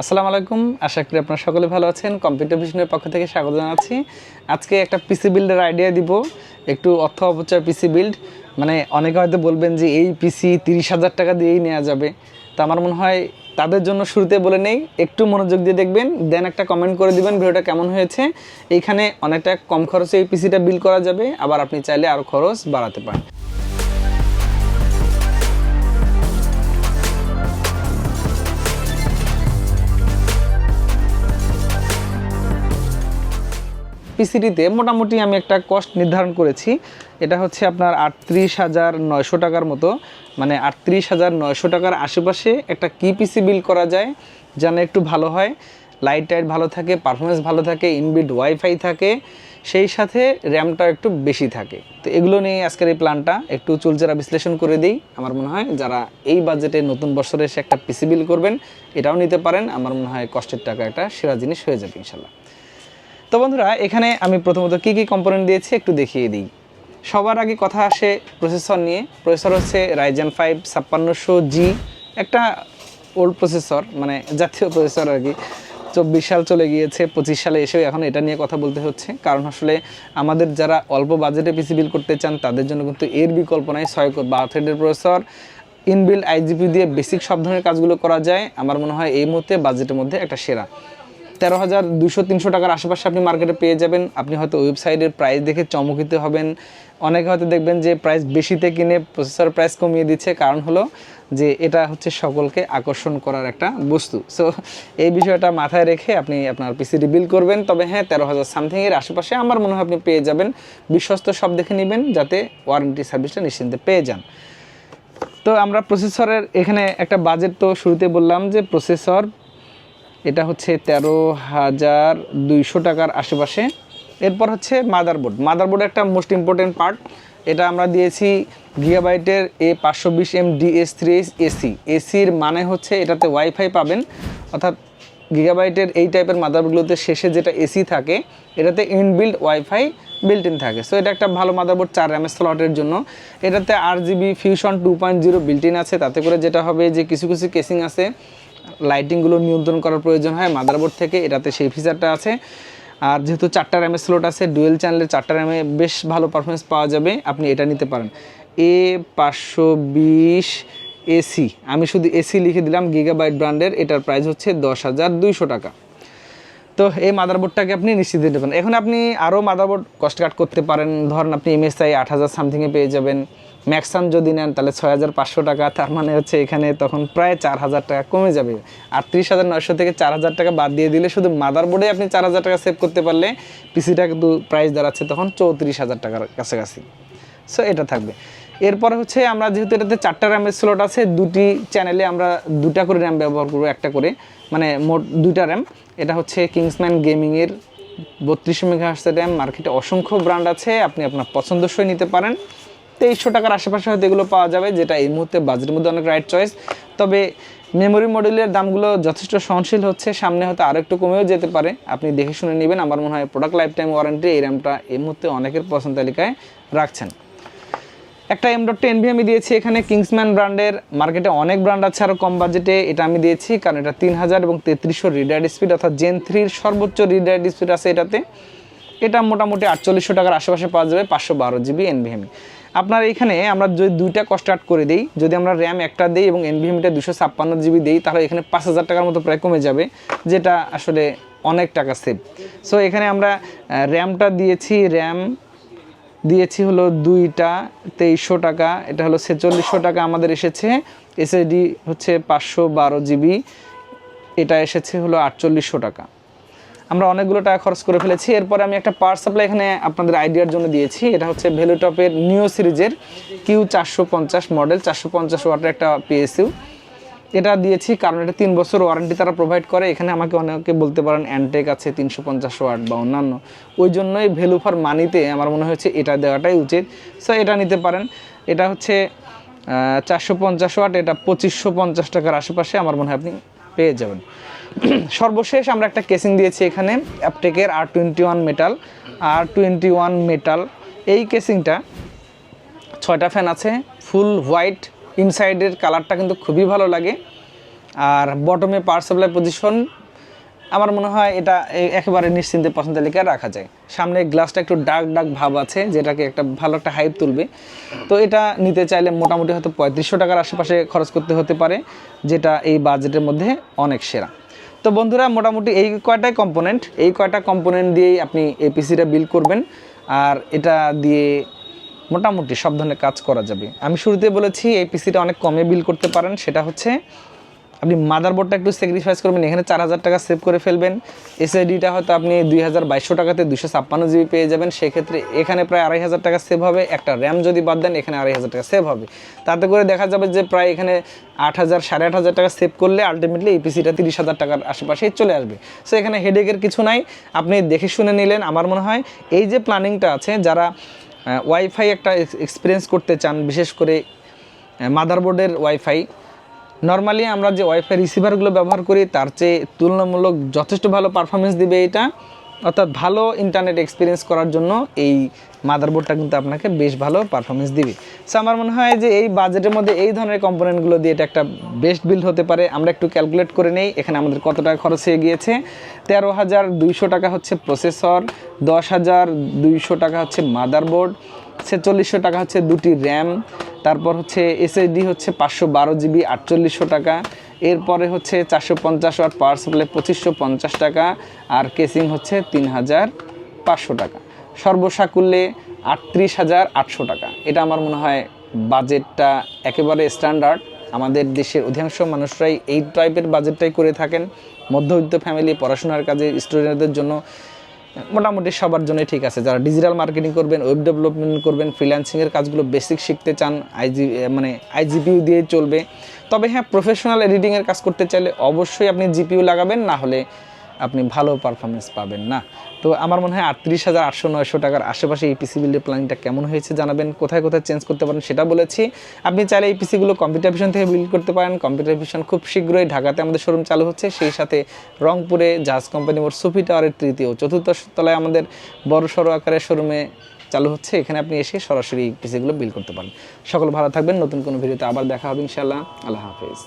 আসসালামু আলাইকুম। আশা করি আপনারা সকলে ভালো আছেন। কম্পিউটার ভিশনের পক্ষ থেকে স্বাগত জানাচ্ছি। আজকে একটা পিসি বিল্ডের আইডিয়া দিব। একটু অর্থ অপচয় পিসি বিল্ড মানে অনেকে হয়তো বলবেন যে এই পিসি তিরিশ হাজার টাকা দিয়েই নেওয়া যাবে। তো আমার মনে হয় তাদের জন্য শুরুতে বলে নেই। একটু মনোযোগ দিয়ে দেখবেন। দেন একটা কমেন্ট করে দিবেন ভিডিওটা কেমন হয়েছে। এইখানে অনেকটা কম খরচে এই পিসিটা বিল করা যাবে। আবার আপনি চাইলে আরও খরচ বাড়াতে পারেন। পিসিটিতে মোটামুটি আমি একটা কস্ট নির্ধারণ করেছি। এটা হচ্ছে আপনার আটত্রিশ হাজার নয়শো টাকার মতো। মানে আটত্রিশ হাজার নয়শো টাকার আশেপাশে একটা কি পিসি বিল করা যায়, যেন একটু ভালো হয়। লাইট টাইট ভালো থাকে পারফরমেন্স ভালো থাকে ইনবিল্ড ওয়াইফাই থাকে, সেই সাথে র্যামটা একটু বেশি থাকে। তো এগুলো নিয়ে আজকের এই প্ল্যানটা একটু চুলচেরা বিশ্লেষণ করে দিই। আমার মনে হয় যারা এই বাজেটে নতুন বছরে এসে একটা পিসি বিল করবেন, এটাও নিতে পারেন। আমার মনে হয় কষ্টের টাকা একটা সেরা জিনিস হয়ে যাবে ইনশাল্লাহ তো বন্ধুরা, এখানে আমি প্রথমত কি কি কম্পোনেন্ট দিয়েছি একটু দেখিয়ে দিই। সবার আগে কথা আসে প্রসেসর নিয়ে। প্রসেসর হচ্ছে রাইজেন ফাইভ ছাপ্পান্নশো জি একটা ওল্ড প্রসেসর মানে জাতীয় প্রসেসর আর কি। চব্বিশ সাল চলে গিয়েছে, পঁচিশ সালে এসেও এখন এটা নিয়ে কথা বলতে হচ্ছে। কারণ আসলে আমাদের যারা অল্প বাজেটে পিসি বিল করতে চান, তাদের জন্য কিন্তু এর বিকল্প নাই। ছয় বা থ্রেডের প্রসেসর ইনবিল্ড আইজিপি দিয়ে বেসিক সব ধরনের কাজগুলো করা যায়। আমার মনে হয় এই মুহূর্তে বাজেটের মধ্যে একটা সেরা। তেরো হাজার দুশো তিনশো টাকার আশেপাশে আপনি মার্কেটে পেয়ে যাবেন। আপনি হয়তো ওয়েবসাইটের প্রাইস দেখে চমকিত হবেন। অনেকে হয়তো দেখবেন যে প্রাইস বেশিতে কিনে প্রসেসর প্রাইস কমিয়ে দিচ্ছে। কারণ হলো যে এটা হচ্ছে সকলকে আকর্ষণ করার একটা বস্তু। সো এই বিষয়টা মাথায় রেখে আপনি আপনার পিসিটি বিল করবেন। তবে হ্যাঁ তেরো হাজার সামথিংয়ের আশেপাশে আমার মনে হয় আপনি পেয়ে যাবেন। বিশ্বস্ত সব দেখে নেবেন যাতে ওয়ারেন্টি সার্ভিসটা নিশ্চিন্তে পেয়ে যান। তো আমরা প্রসেসরের এখানে একটা বাজেট তো শুরুতে বললাম যে প্রসেসর এটা হচ্ছে তেরো হাজার দুইশো টাকার আশেপাশে। এরপর হচ্ছে মাদারবোর্ড মাদারবোর্ড একটা মোস্ট ইম্পর্টেন্ট পার্ট এটা আমরা দিয়েছি গিগাবাইটের এ পাঁচশো বিশ M DS three S AC এসির মানে হচ্ছে এটাতে ওয়াইফাই পাবেন। অর্থাৎ গিগাবাইটের এই টাইপের মাদারবোর্ডগুলোতে শেষে যেটা এসি থাকে, এটাতে ইনবিল্ড ওয়াইফাই বিল্ট ইন থাকে। সো এটা একটা ভালো মাদারবোর্ড চার র্যামের স্লটের জন্য। এটাতে R GB fusion two point zero built in আছে। তাতে করে যেটা হবে যে কিছু কিছু কেসিং আছে। লাইটিংগুলো নিয়ন্ত্রণ করার প্রয়োজন হয়। মাদারবোর্ড থেকে এটাতে সেই ফিচারটা আছে। আর যেহেতু চারটা র্যামের স্লোট আছে ডুয়েল চ্যানেলের চারটা র্যামে বেশ ভালো পারফরমেন্স পাওয়া যাবে, আপনি এটা নিতে পারেন। এ পাঁচশো বিশ এসি আমি শুধু এসি লিখে দিলাম গিগাবাইট ব্র্যান্ডের এটার প্রাইস হচ্ছে দশ হাজার দুইশো টাকা। তো এই মাদারবোর্ডটাকে আপনি নিশ্চিত দিতে পারেন। এখন আপনি আরও মাদারবোর্ড কস্ট কাট করতে পারেন। ধরেন আপনি এমএসআই আট হাজার সামথিংয়ে পেয়ে যাবেন। ম্যাক্সাম যদি নেন, তাহলে ছয় হাজার পাঁচশো টাকা। তার মানে হচ্ছে এখানে তখন প্রায় চার হাজার টাকা কমে যাবে। আটত্রিশ হাজার নয়শো থেকে চার হাজার টাকা বাদ দিয়ে দিলে শুধু মাদার বোর্ডে আপনি চার হাজার টাকা সেভ করতে পারলে পিসিটা কিন্তু প্রাইস দাঁড়াচ্ছে তখন চৌত্রিশ হাজার টাকার কাছাকাছি। সো এটা থাকবে। এরপরে হচ্ছে আমরা যেহেতু এটাতে চারটা র্যামের স্লট আছে, দুটি চ্যানেলে আমরা দুটা করে র্যাম ব্যবহার করব, একটা করে। মানে মোট দুইটা র্যাম এটা হচ্ছে কিংসম্যান গেমিংয়ের বত্রিশ মেগাহার্সের র্যাম মার্কেটে অসংখ্য ব্র্যান্ড আছে, আপনি আপনার পছন্দসই নিতে পারেন। তেইশশো টাকার আশেপাশে হয়তো এগুলো পাওয়া যাবে, যেটা এই মুহূর্তে বাজেটের মধ্যে অনেক রাইট চয়েস তবে মেমোরি মডেলের দামগুলো যথেষ্ট সহনশীল হচ্ছে, সামনে হয়তো আরও একটু কমেও যেতে পারে। আপনি দেখে শুনে নেবেন, আমার মনে হয় প্রোডাক্ট লাইফ টাইম ওয়ারেন্টি এই র্যামটা এই মুহূর্তে অনেকের পছন্দ তালিকায় রাখছেন। একটা এম ডট টেন ভি আমি দিয়েছি এখানে কিংসম্যান ব্র্যান্ডের মার্কেটে অনেক ব্র্যান্ড আছে আরও কম বাজেটে এটা আমি দিয়েছি, কারণ এটা তিন হাজার এবং তেত্রিশশো রিডার স্পিড অর্থাৎ জেন থ্রির সর্বোচ্চ রিডার স্পিড আছে এটাতে। এটা মোটামুটি আটচল্লিশশো টাকার আশেপাশে পাওয়া যাবে, পাঁচশো বারো জিবি এনভিএমি আপনার এখানে আমরা যদি দুইটা কস্ট আট করে দিই, যদি আমরা র্যাম একটা দিই এবং এনভিএমিটা দুশো ছাপ্পান্ন জিবি দিই, তাহলে এখানে পাঁচ হাজার টাকার মতো প্রায় কমে যাবে, যেটা আসলে অনেক টাকা সেভ সো এখানে আমরা র্যামটা দিয়েছি র্যাম দিয়েছি হলো দুইটা তেইশশো টাকা, এটা হলো ছেচল্লিশশো টাকা আমাদের এসেছে এসএসডি হচ্ছে পাঁচশো বারো জিবি এটা এসেছে হলো আটচল্লিশশো টাকা। আমরা অনেকগুলো টাকা খরচ করে ফেলেছি। এরপরে আমি একটা পাওয়ার সাপ্লাই এখানে আপনাদের আইডিয়ার জন্য দিয়েছি। এটা হচ্ছে ভ্যালুটপের নিও সিরিজের কিউ চারশো পঞ্চাশ মডেল, চারশো পঞ্চাশ ওয়াটের একটা পিএসইউ এটা দিয়েছি কারণ এটা তিন বছর ওয়ারেন্টি তারা প্রোভাইড করে। এখানে আমাকে অনেকে বলতে পারেন অ্যান্টেক আছে, তিনশো পঞ্চাশ ওয়াট বা অন্যান্য। ওই জন্যই ভ্যালু ফর মানিতে আমার মনে হয়েছে এটা দেওয়াটাই উচিত। সো এটা নিতে পারেন। এটা হচ্ছে চারশো পঞ্চাশ ওয়াট, এটা পঁচিশশো পঞ্চাশ টাকার আশেপাশে আমার মনে হয় আপনি পেয়ে যাবেন। সর্বশেষ আমরা একটা কেসিং দিয়েছি এখানে অ্যাপটেকের R twenty one metal R twenty one metal এই কেসিংটা ছয়টা ফ্যান আছে ফুল হোয়াইট ইনসাইডের কালারটা কিন্তু খুবই ভালো লাগে। আর বটমে পাওয়ার সাপ্লাই পজিশন আমার মনে হয় এটা এ- একেবারে নিশ্চিন্তে পছন্দ তালিকায় রাখা যায়। সামনে গ্লাসটা একটু ডার্ক ডার্ক ভাব আছে, যেটাকে একটা ভালো একটা হাইপ তুলবে। তো এটা নিতে চাইলে মোটামুটি হয়তো পঁয়ত্রিশশো টাকার আশেপাশে খরচ করতে হতে পারে, যেটা এই বাজেটের মধ্যে অনেক সেরা। তো বন্ধুরা, মোটামুটি এই কয়টাই কম্পোনেন্ট এই কয়টা কম্পোনেন্ট দিয়েই আপনি এই পিসিটা বিল করবেন। আর এটা দিয়ে মোটামুটি সব ধরনের কাজ করা যাবে। আমি শুরুতে বলেছি, এই পিসিটা অনেক কমে বিল করতে পারেন, সেটা হচ্ছে আপনি মাদারবোর্ডটা একটু স্যাক্রিফাইস করবেন, এখানে চার হাজার টাকা সেভ করে ফেলবেন। এসআইডিটা হয়তো আপনি দুই হাজার বাইশশো টাকাতে দুশো ছাপ্পান্ন জিবি পেয়ে যাবেন। সেক্ষেত্রে এখানে প্রায় আড়াই হাজার টাকা সেভ হবে। একটা র্যাম যদি বাদ দেন, এখানে আড়াই হাজার টাকা সেভ হবে। তাতে করে দেখা যাবে যে প্রায় এখানে আট হাজার, সাড়ে আট হাজার টাকা সেভ করলে আলটিমেটলি এই পিসিটা তিরিশ হাজার টাকার আশেপাশেই চলে আসবে। সো এখানে হেডেকের কিছু নাই। আপনি দেখে শুনে নিলেন, আমার মনে হয়। এই যে প্ল্যানিংটা আছে, যারা ওয়াইফাই একটা এক্সপিরিয়েন্স করতে চান, বিশেষ করে মাদারবোর্ডের ওয়াইফাই নর্মালি আমরা যে ওয়াইফাই রিসিভারগুলো ব্যবহার করি, তার চেয়ে তুলনামূলক যথেষ্ট ভালো পারফরমেন্স দিবে এটা। অর্থাৎ ভালো ইন্টারনেট এক্সপিরিয়েন্স করার জন্য এই মাদারবোর্ডটা কিন্তু আপনাকে বেশ ভালো পারফরমেন্স দিবে। সো আমার মনে হয় যে এই বাজেটের মধ্যে এই ধরনের কম্পোনেন্টগুলো দিয়ে এটা একটা বেস্ট বিল্ড হতে পারে। আমরা একটু ক্যালকুলেট করে নেই, এখানে আমাদের কত টাকা খরচ হয়ে গিয়েছে? তেরো হাজার দুইশো টাকা হচ্ছে প্রসেসর দশ হাজার দুইশো টাকা হচ্ছে মাদারবোর্ড ছেচল্লিশশো টাকা হচ্ছে দুটি র্যাম, তারপর হচ্ছে এসএসডি হচ্ছে পাঁচশো বারো জিবি, আটচল্লিশশো টাকা। এরপরে হচ্ছে চারশো পঞ্চাশ ওয়াট পাওয়ার সাপ্লাই পঁচিশশো পঞ্চাশ টাকা, আর কেসিং হচ্ছে তিন হাজার পাঁচশো টাকা। সর্বসাকুল্যে আটত্রিশ হাজার আটশো টাকা। এটা আমার মনে হয় বাজেটটা একেবারে স্ট্যান্ডার্ড। আমাদের দেশের অধিকাংশ মানুষরাই এই টাইপের বাজেটটাই করে থাকেন। মধ্যবিত্ত ফ্যামিলি পড়াশোনার কাজে স্টুডেন্টদের জন্য মোটামুটি সবার জন্য ঠিক আছে। যারা ডিজিটাল মার্কেটিং করবেন ওয়েব ডেভেলপমেন্ট করবেন ফ্রিল্যান্সিংয়ের কাজগুলো বেসিক শিখতে চান আইজি মানে আইজিপিউ দিয়ে চলবে। তবে হ্যাঁ প্রফেশনাল এডিটিংয়ের কাজ করতে চাইলে অবশ্যই আপনি জিপিউ লাগাবেন, না হলে আপনি ভালো পারফরমেন্স পাবেন না। তো আমার মনে হয় আটত্রিশ হাজার আটশো নয়শো টাকার আশেপাশে এই পিসি বিল্ডের প্ল্যানিংটা কেমন হয়েছে জানাবেন, কোথায় কোথায় চেঞ্জ করতে পারেন সেটা বলেছি। আপনি চাইলে এই পিসিগুলো কম্পিউটার ভিশন থেকে বিল্ড করতে পারেন। কম্পিউটার ভিশন খুব শীঘ্রই ঢাকাতে আমাদের শোরুম চালু হচ্ছে। সেই সাথে রংপুরে জাহাজ কোম্পানি মোট সুফি টাওয়ারের তৃতীয়, চতুর্থ তলায় আমাদের বড় সড়ো আকারের শোরুমে চালু হচ্ছে। এখানে আপনি এসে সরাসরি এই পিসিগুলো বিল করতে পারেন। সকল ভালো থাকবেন। নতুন কোনো ভিডিওতে আবার দেখা হবে ইনশাআল্লাহ। আল্লাহ হাফেজ।